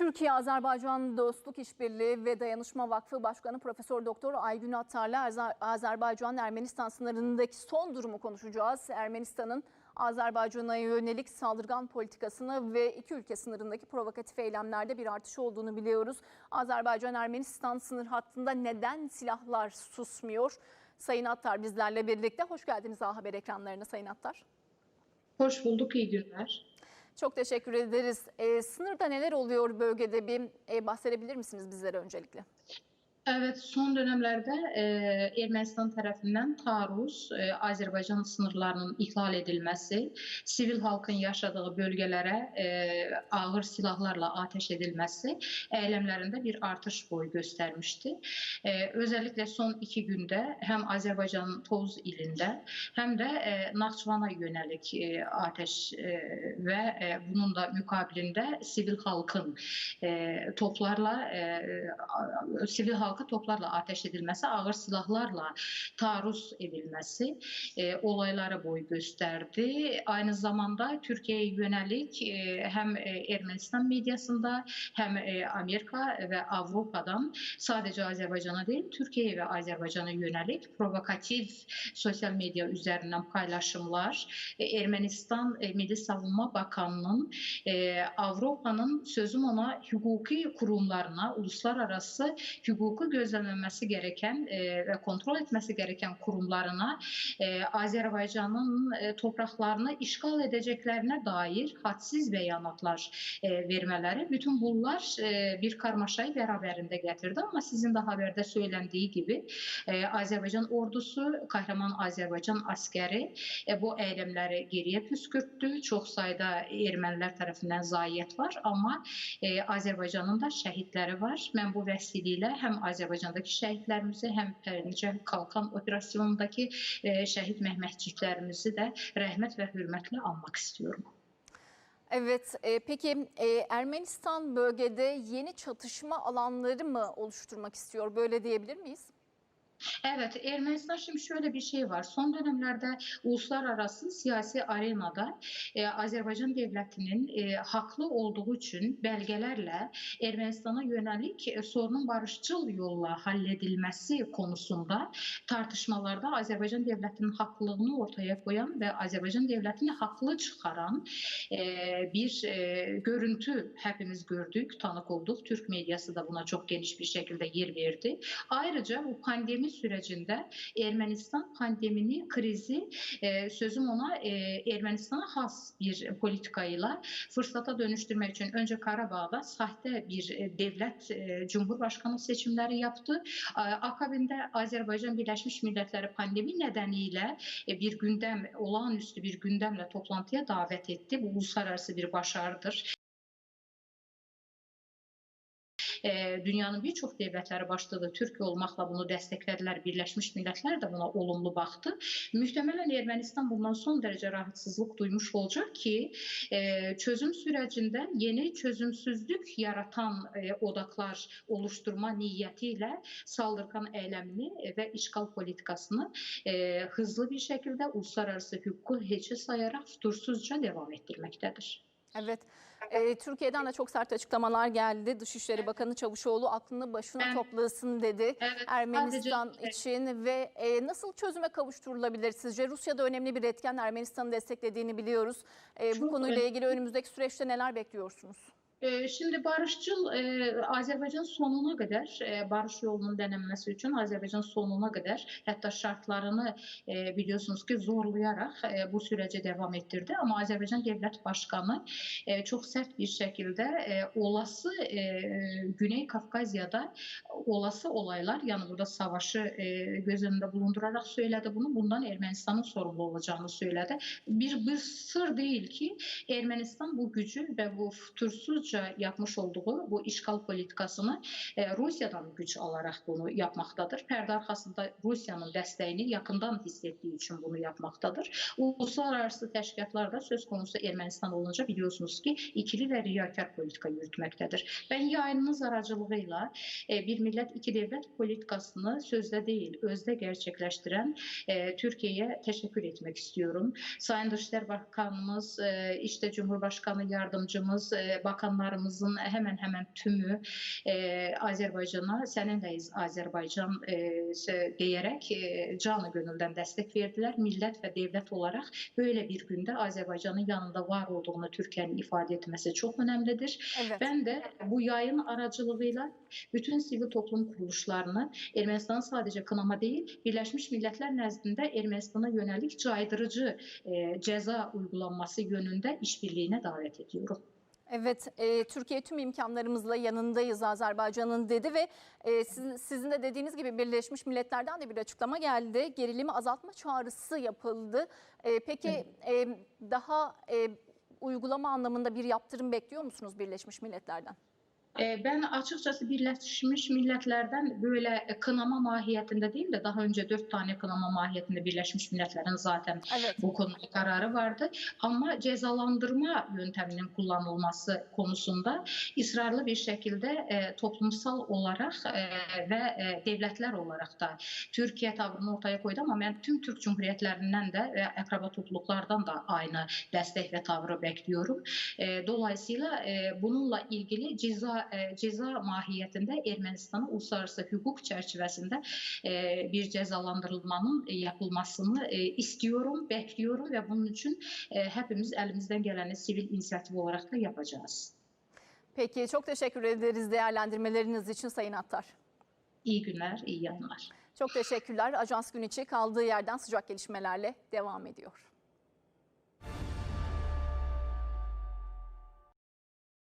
Türkiye-Azerbaycan Dostluk İşbirliği ve Dayanışma Vakfı Başkanı Profesör Doktor Aygün Attar'la Azer- Azerbaycan-Ermenistan sınırındaki son durumu konuşacağız. Ermenistan'ın Azerbaycan'a yönelik saldırgan politikasını ve iki ülke sınırındaki provokatif eylemlerde bir artış olduğunu biliyoruz. Azerbaycan-Ermenistan sınır hattında neden silahlar susmuyor? Sayın Attar bizlerle birlikte. Hoş geldiniz A Haber ekranlarına Sayın Attar. Hoş bulduk, iyi günler. Çok teşekkür ederiz. Ee, sınırda neler oluyor bölgede bir e, bahsedebilir misiniz bizlere öncelikle? Evet, son dönemlerde e, Ermənistan tərəfindən taarruz, e, sınırlarının ihlal edilməsi, sivil halkın yaşadığı bölgelərə e, ağır silahlarla ateş edilməsi eylemlərində bir artış boy göstermişti. E, özellikle son iki günde hem Azerbaycan'ın Tovuz ilinde hem de e, Naxçıvana yönelik e, ateş e, ve e, bunun da mukabilinde sivil halkın toplarla sivil halka toplarla ateş edilmesi, ağır silahlarla taarruz edilmesi e, olaylara boy gösterdi. Aynı zamanda Türkiye'ye yönelik e, hem e, Ermenistan medyasında hem e, Amerika ve Avrupa'dan sadece Azerbaycan'a değil Türkiye'ye ve Azerbaycan'a yönelik provokatif sosyal medya üzerinden paylaşımlar e, Ermenistan e, Milli Savunma Bakanı'nın e, Avrupa'nın sözüm ona hukuki kurumlarına, uluslararası hukuku hüququ gözlənilməsi gərəkən e, və kontrol etməsi gərəkən qurumlarına e, Azərbaycanın e, torpaqlarını işğal edəcəklərinə dair hadsiz bəyanatlar vermələri bütün bunlar bir karmaşayı bərabərində gətirdi. Amma sizin də xəbərdə söyləndiyi kimi Azərbaycan ordusu, qəhrəman Azərbaycan askəri bu eyləmləri geriyə püskürtdü. Çox sayda ermənilər tərəfindən zayiət var, amma Azərbaycanın da şəhidləri var. Mən bu vəsilə ilə həm Azerbaycan'daki şehitlerimizi hem Perinçe Kalkan operasyonundaki e, şehit Mehmetçiklerimizi de rahmet ve hürmetle anmak istiyorum. Evet, e, peki e, Ermenistan bölgede yeni çatışma alanları mı oluşturmak istiyor? Böyle diyebilir miyiz? Evet, Ermenistan şimdi şöyle bir şey var. Son dönemlerde uluslararası siyasi arenada e, Azerbaycan devletinin e, haklı olduğu için belgelerle Ermenistan'a yönelik e, sorunun barışçıl yolla halledilmesi konusunda tartışmalarda Azerbaycan devletinin haklılığını ortaya koyan ve Azerbaycan devletini haklı çıkaran e, bir e, görüntü hepimiz gördük, tanık olduk. Türk medyası da buna çok geniş bir şekilde yer verdi. Ayrıca bu pandemi sürecində Ermənistan pandemini, krizi e, sözüm ona e, Ermənistana xas bir politika ilə fürsata dönüşdürmək üçün öncə Qarabağda saxta bir e, dövlət cumhurbaşkanı seçimləri yaptı. Akabində Azərbaycan Birləşmiş Millətləri pandemi nədəni ilə bir gündəm olağanüstü bir gündəmlə toplantıya dəvət etdi. Bu uluslararası bir başarıdır. Dünyanın bir çox dövlətləri başda da Türkiyə olmaqla bunu dəstəklədilər. Birləşmiş Millətlər də buna olumlu baxdı. Mühtəmələn Ermənistan bundan son dərəcə rahatsızlıq duymuş olacaq ki, e, çözüm sürəcində yeni çözümsüzlük yaratan e, odaqlar oluşturma niyyəti ilə saldırğan əyləmini və işğal politikasını e, hızlı bir şəkildə uluslararası hüququ heçə sayaraq tutursuzca davam etdirməkdədir. Evet, e, Türkiye'den de çok sert açıklamalar geldi. Dışişleri Bakanı Çavuşoğlu aklını başına Ben- toplasın dedi. Evet, Ermenistan sadece- için ve e, nasıl çözüme kavuşturulabilir sizce? Rusya da önemli bir etken. Ermenistan'ı desteklediğini biliyoruz. E, bu konuyla önemli. ilgili önümüzdeki süreçte neler bekliyorsunuz? Şimdi barışçıl e, Azərbaycan sonuna qədər e, barış yolunun dənənməsi üçün Azərbaycan sonuna qədər hətta şərtlərini e, biliyorsunuz ki, zorlayaraq bu süreci devam etdirdi. Amma Azərbaycan Dövlət Başkanı çox sərt bir şəkildə olası Güney Kafkazyada olası olaylar, yəni burada savaşı göz önündə bulunduraraq söylədi bunu. Bundan Ermənistanın sorumlu olacağını söylədi. Bir bir sır deyil ki, Ermənistan bu gücün və bu fütursuz Rusiya yapmış olduğu bu işğal politikasını e, Rusiyadan güc alaraq bunu yapmaqdadır. Pərdə arxasında Rusiyanın dəstəyini yaxından hiss etdiyi üçün bunu yapmaqdadır. Uluslararası təşkilatlar da söz konusu Ermənistan olunca biliyorsunuz ki, ikili və riyakar politika yürütməkdədir. Və yayınınız aracılığı ilə e, bir millət iki dövlət politikasını sözdə deyil, özdə gerçəkləşdirən e, Türkiyəyə təşəkkür etmək istəyirəm. Sayın Dışişlər Bakanımız, işte Cumhurbaşkanı yardımcımız, bakanlar insanlarımızın həmən-həmən tümü e, Azərbaycana, sənin də Azərbaycan e, deyərək e, canı gönüldən dəstək verdilər. Millət və dövlət olaraq belə bir gündə Azərbaycanın yanında var olduğunu Türkiyənin ifadə etməsi çox önəmlidir. Evet. Mən də bu yayın aracılığı ilə bütün sivil toplum quruluşlarını Ermənistan sadəcə qınama deyil, Birləşmiş Millətlər nəzdində Ermənistana yönəlik caydırıcı e, cəza uyğulanması yönündə işbirliyinə davet ediyorum. Evet, e, Türkiye tüm imkanlarımızla yanındayız Azerbaycan'ın dedi ve e, sizin, sizin de dediğiniz gibi Birleşmiş Milletler'den de bir açıklama geldi. Gerilimi azaltma çağrısı yapıldı. E, peki e, daha e, uygulama anlamında bir yaptırım bekliyor musunuz Birleşmiş Milletler'den? E, Ben açıkçası Birleşmiş Milletler'den böyle kınama mahiyetinde değil de daha önce dört tane kınama mahiyetinde Birleşmiş Milletler'in zaten Evet. bu konuda kararı vardı. Ama cezalandırma yönteminin kullanılması konusunda ısrarlı bir şekilde e, toplumsal olarak e, ve e, devletler olarak da Türkiye tavrını ortaya koydu ama ben tüm Türk Cumhuriyetlerinden de ve akraba topluluklardan da aynı destek ve tavrı bekliyorum. Dolayısıyla bununla ilgili ceza e, ceza mahiyetinde Ermənistanın uluslararası hukuk çerçevesinde e, bir cezalandırılmanın e, yapılmasını e, istiyorum, bekliyorum ve bunun için e, hepimiz elimizden geleni sivil inisiyatif olarak da yapacağız. Peki çok teşekkür ederiz değerlendirmeleriniz için Sayın Attar. İyi günler, iyi yayınlar. Çok teşekkürler. Ajans gün içi kaldığı yerden sıcak gelişmelerle devam ediyor.